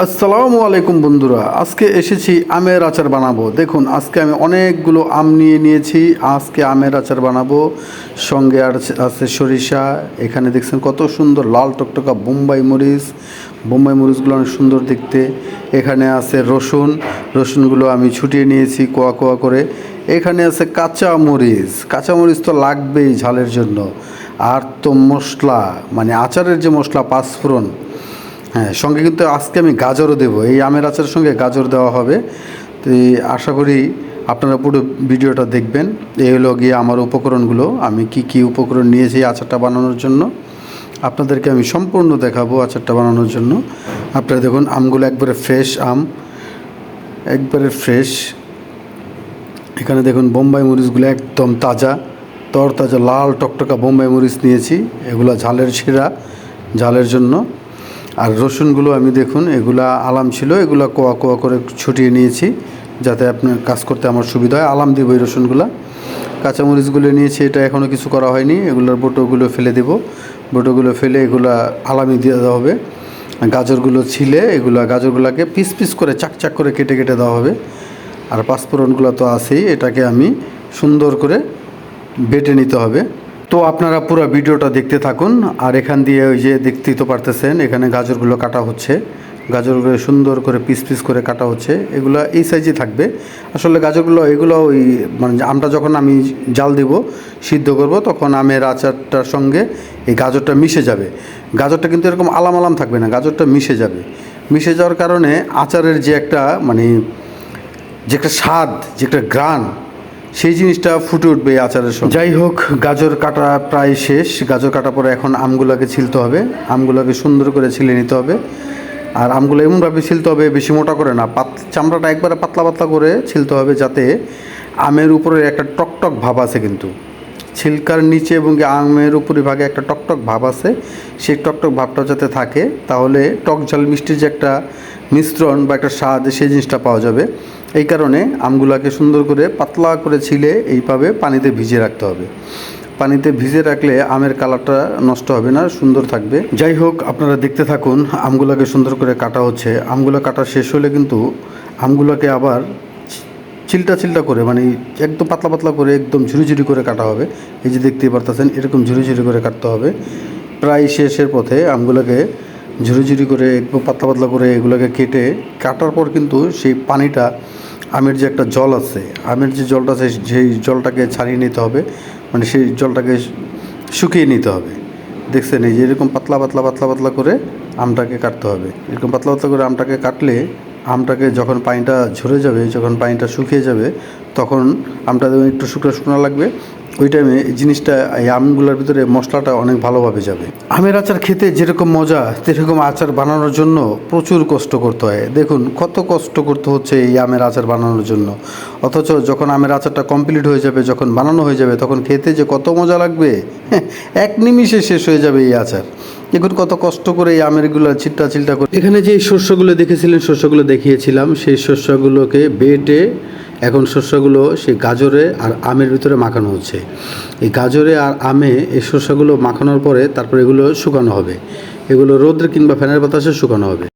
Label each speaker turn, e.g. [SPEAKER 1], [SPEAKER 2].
[SPEAKER 1] আসসালামু আলাইকুম বন্ধুরা, আজকে এসেছি আমের আচার বানাবো। দেখুন, আজকে আমি অনেকগুলো আম নিয়ে নিয়েছি, আজকে আমের আচার বানাবো। সঙ্গে আর আছে সরিষা, এখানে দেখছেন কত সুন্দর লাল টকটকা বোম্বাই মরিচ। বোম্বাই মরিচগুলো অনেক সুন্দর দেখতে। এখানে আছে রসুন, রসুনগুলো আমি ছুটিয়ে নিয়েছি কোয়া কোয়া করে। এখানে আছে কাঁচা মরিচ। কাঁচা মরিচ তো লাগবেই ঝালের জন্য। আর তো মশলা মানে আচারের যে মশলা, পাঁচফোড়ন হ্যাঁ সঙ্গে কিন্তু আজকে আমি গাজরও দেবো। এই আমের আচারের সঙ্গে গাজর দেওয়া হবে। তো আশা করি আপনারা পুরো ভিডিওটা দেখবেন। এই হলো গিয়ে আমার উপকরণগুলো। আমি কি কি উপকরণ নিয়েছি আচারটা বানানোর জন্য। আপনাদেরকে আমি সম্পূর্ণ দেখাবো আচারটা বানানোর জন্য। আপনারা দেখুন, আমগুলো একবারে ফ্রেশ আম। একবারে ফ্রেশ এখানে দেখুন, বোম্বাই মরিচগুলো একদম তাজা। তরতাজা, লাল, টকটকা বোম্বাই মরিচ নিয়েছি। এগুলো ঝালের শিরা, ঝালের জন্য। আর রসুনগুলো আমি দেখুন, এগুলা আলাম ছিল, এগুলো কোয়া কোয়া করে ছুটিয়ে নিয়েছি যাতে আপনার কাজ করতে আমার সুবিধা হয়। আলাম দিব এই রসুনগুলা। কাঁচামরিচগুলো নিয়েছি, এটা এখনও কিছু করা হয়নি। এগুলোর বোটোগুলো ফেলে দেব। বোটোগুলো ফেলে এগুলা আলামি দিয়ে দেওয়া হবে। গাজরগুলো ছিলে, এগুলো গাজরগুলোকে পিস পিস করে চাক চাক করে কেটে কেটে দেওয়া হবে। আর পাঁচফোড়নগুলো তো আছেই, এটাকে আমি সুন্দর করে বেটে নিতে হবে। তো আপনারা পুরো ভিডিওটা দেখতে থাকুন। আর এখান দিয়ে ওই যে দেখতেই তো পারতেছেন, এখানে গাজরগুলো কাটা হচ্ছে। গাজরগুলো সুন্দর করে পিস পিস করে কাটা হচ্ছে। এগুলো এই সাইজে থাকবে। আসলে গাজরগুলো, এগুলো ওই মানে আমটা যখন আমি জাল দেব, সিদ্ধ করব, তখন আমের আচারটার সঙ্গে এই গাজরটা মিশে যাবে। গাজরটা কিন্তু এরকম আলাম আলাম থাকবে না, গাজরটা মিশে যাবে। মিশে যাওয়ার কারণে আচারের যে একটা মানে যে একটা স্বাদ, যে একটা গ্রান সেই জিনিসটা ফুটে উঠবে আচারের সঙ্গে। যাই হোক, গাজর কাটা প্রায় শেষ। গাজর কাটা পরে এখন আমগুলোকে ছিলতে হবে। আমগুলোকে সুন্দর করে ছিলে নিতে হবে। আর আমগুলো এমনভাবে ছিলতে হবে, বেশি মোটা করে না, পাত চামড়াটা একবারে পাতলা পাতলা করে ছিলতে হবে যাতে আমের উপরে একটা টকটক ভাব আছে কিন্তু। ছিলকার নিচে এবং আমের উপরি ভাগে একটা টকটক ভাব আছে। সেই টকটক ভাবটা যাতে থাকে, তাহলে টক ঝাল মিষ্টির যে একটা মিশ্রণ বা একটা স্বাদ, সেই জিনিসটা পাওয়া যাবে। এই কারণে আমগুলাকে সুন্দর করে পাতলা করে ছিলে এইভাবে পানিতে ভিজিয়ে রাখতে হবে। পানিতে ভিজে রাখলে আমের কালারটা নষ্ট হবে না, সুন্দর থাকবে। যাই হোক, আপনারা দেখতে থাকুন, আমগুলোকে সুন্দর করে কাটা হচ্ছে। আমগুলো কাটা শেষ হলে কিন্তু আমগুলোকে আবার চিলটা চিলটা করে মানে একদম পাতলা পাতলা করে, একদম ঝুরি করে কাটা হবে। এই যে দেখতেই পারতেছেন, এরকম ঝুরি করে কাটতে হবে। প্রায় শেষের পথে আমগুলোকে ঝুরি ঝুরি করে, একদম পাতলা পাতলা করে এগুলোকে কেটে, কাটার পর কিন্তু সেই পানিটা আমের যে একটা জল আছে, আমের যে জলটা আছে সেই জলটাকে ছাড়িয়ে নিতে হবে মানে সেই জলটাকে শুকিয়ে নিতে হবে। দেখছেন, এই যে এরকম পাতলা পাতলা পাতলা পাতলা করে আমটাকে কাটতে হবে। এরকম পাতলা পাতলা করে আমটাকে কাটলে আমটাকে যখন পানিটা ঝরে যাবে, যখন পানিটা শুকিয়ে যাবে, তখন আমটা একটু শুকনো শুকনো লাগবে। ওই টাইমে জিনিসটা, এই আমগুলোর ভিতরে মশলাটা অনেক ভালোভাবে যাবে। আমের আচার খেতে যেরকম মজা, সেরকম আচার বানানোর জন্য প্রচুর কষ্ট করতে হয়। দেখুন কত কষ্ট করতে হচ্ছে এই আমের আচার বানানোর জন্য। অথচ যখন আমের আচারটা কমপ্লিট হয়ে যাবে, যখন বানানো হয়ে যাবে, তখন খেতে যে কত মজা লাগবে। এক নিমিষে শেষ হয়ে যাবে এই আচার। দেখুন কত কষ্ট করে এই আমেরগুলো ছিটটা ছিলটা করে এখানে যে শস্যগুলো দেখেছিলেন, শস্যগুলো দেখিয়েছিলাম, সেই শস্যগুলোকে বেটে এখন শস্যগুলো সেই গাজরে আর আমের ভিতরে মাখানো হচ্ছে। এই গাজরে আর আমে এই শস্যগুলো মাখানোর পরে তারপর এগুলো শুকানো হবে। এগুলো রোদ্রে কিংবা ফ্যানের বাতাসে শুকানো হবে।